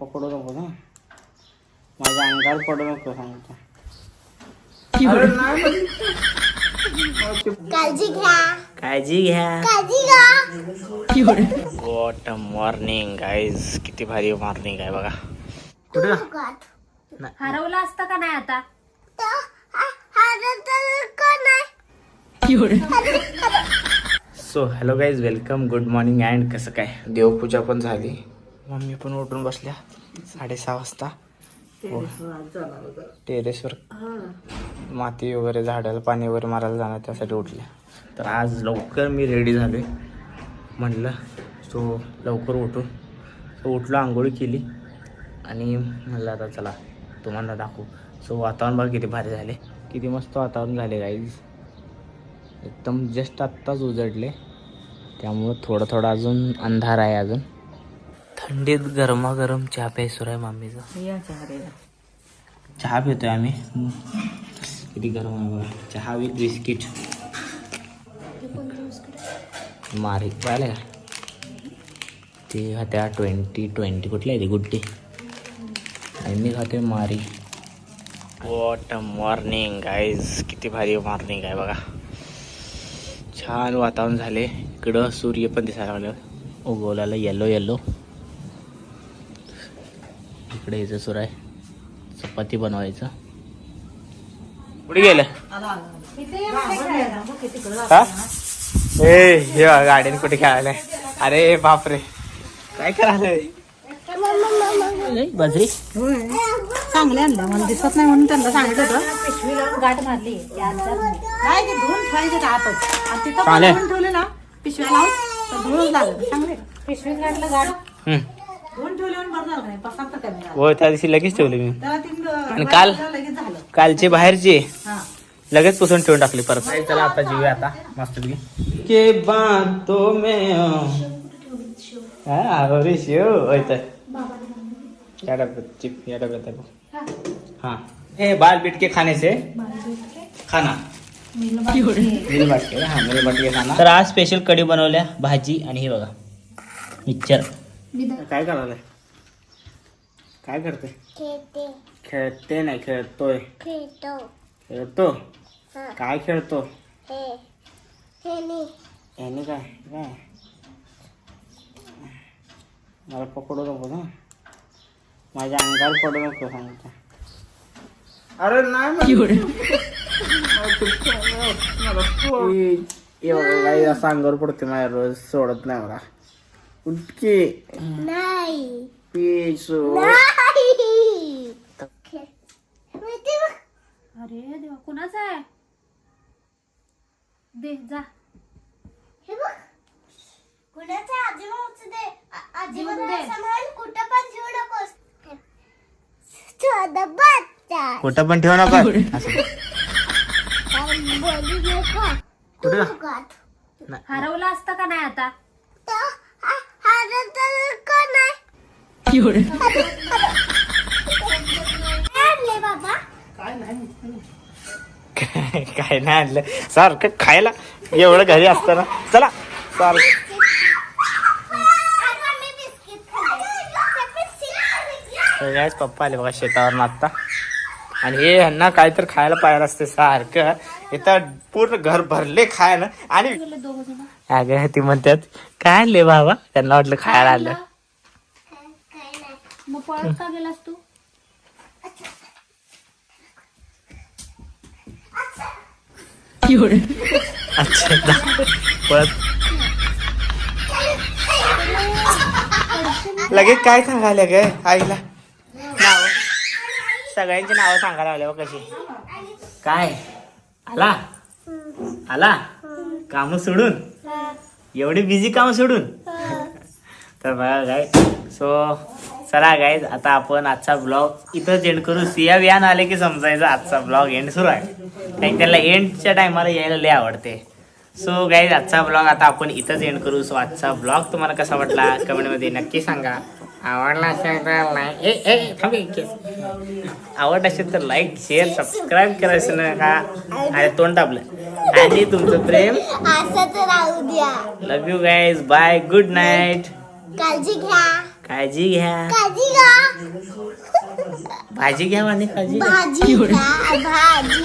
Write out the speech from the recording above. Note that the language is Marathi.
पकडू नको ना. माझ्या अंगावर पडू नको सांगतो. काळजी घ्या. काळजी घ्या. काळजी घ्या. वॉट मॉर्निंग गाईज किती भारी मॉर्निंग आहे बघा. कुठे. हरवलं असतं का नाही आता? So hello guys welcome good morning and कसं काय? देवपूजा पण झाली. मम्मी पण उठून बसल्या. साडेसहा वाजता. टेरेसवर माती वगैरे झाडाला पाणी वगैरे मारायला जाणार त्यासाठी उठल्या. तर आज लवकर मी रेडी झालोय. म्हटलं सो लवकर उठून. सो उठलो आंघोळी केली. आणि म्हणलं आता चला तुम्हाला दाखवू. सो वातावरण बघा किती भारी झाले किती मस्त वातावरण झाले गाईज एकदम जस्ट आत्ताच उजडले त्यामुळं थोडं थोडं अजून अंधार आहे अजून. थंडीत गरमागरम चहा प्यायसो आहे मम्मीचा चहा पितोय आम्ही. किती गरम आहे बघा. चहा विथ बिस्किट. मारी. पाहिलं का? ते खात्या ट्वेंटी ट्वेंटी कुठली आहे ती गुड्डी? आणि मी खाते मारी. वॉट मॉर्निंग गाईज किती भारी मॉर्निंग आहे बघा. छान वातावरण झाले. इकडं सूर्य पण दिसायला लागलं. उगवल्याला येलो येलो इकडे यायचं सुरू आहे. चपाती बनवायचं. कुठे गेलं? हा? ए हे गाडीने कुठे खेळायला अरे बापरे. काय करायलंय बाजरी. चांगले आणलं मला दिसत नाही म्हणून त्यांना सांगितलं होतं. पिशवीला गाठ मारली ते अंदाज नाही. नाही ते धुवून ठेवायचे ते आतच. आणि तिथं चालेल. पण धुवून ठेवले ना पिशव्या लावून तर धुवून लागलं चांगले. पिशवीत गाठलं गाठ हम्म. धुवून ठेवले म्हणून बरं झालं का नाही? पसार तर कमी झाला हो त्या दिवशी लगेच ठेवली मी. आणि काल? लगेच झालं. कालची बाहेरची. हा. लगेच पुसून ठेवून टाकली परत. चला आता जीऊया आता. मस्त के बातों में हा शिव. या डब्यात चिप या डब्यात आहे. हाँ. हे बाल बीट के खाने. से खाना मिल बाट के हा मिल बाट के खाना. तर आज स्पेशल कढी बनवल्या भाजी आणि हे बघा. मिक्सर. काय करायला काय करते? खेळते. खेळते नाही खेळतोय. खेळतो. खेळतो? हा. काय खेळतो? हे. हे याने काय? काय मला पकडू नको ना. माझ्या अंगावर पडू नको सांगतो. अरे नाही काही असं अंगावर पडते माझ्या रोज सोडत नाही मला. उठकी नाही. पिसू. नाही. अरे देवा कुणाचा आहे? दे जा. हे बघ. दे. कुठं पण ठेवू नकोस. छोटा बच्चा कुठं पण ठेवू नका बोलू कुठं. हरवलं असतं का नाही आता? काय काय काय नाही आणलं. सारखं खायला एवढं घरी असतं ना चला सारखं. आता मी बिस्किट खाल्ले. याच पप्पा आले बघा शेतावर आत्ता. आणि हे ह्यांना काय तर खायला पाहिजे असते सारखं. इथं पूर्ण घर भरले खायला. आणि अगं ती म्हणतात काय आणले बाबा? त्यांना वाटलं खायला आलं. मग पळत का गेलास तू? अच्छा जा. पळत. लगेच काय सांगायला ग आईला? नाव. सगळ्यांची नावं सांगायला लागल्या बघ कशी. काय? आला? आला? काम सोडून? एवढी बिझी काम सोडून? तर बघा गाय सो चला गाईज आता आपण आजचा ब्लॉग इथं एंड करू. सिया वियान आले की समजायचं आजचा ब्लॉग एंड सुरू आहे. कारण त्याला एंडच्या टायमाला यायला लय आवडते. सो गाईज आजचा ब्लॉग आता आपण इथंच एंड करू. सो आजचा ब्लॉग तुम्हाला कसा वाटला कमेंटमध्ये नक्की सांगा. आवडला असेल तर लाईक. आवडला असेल तर लाईक शेअर सबस्क्राईब करायचं नका. आणि तोंड दाबलं. आणि तुमचं प्रेम? असंच राहू द्या. Love you guys bye good night काळजी घ्या. काळजी घ्या. काळजी घ्या. भाजी घ्या आणि काळजी भाजी भाजी.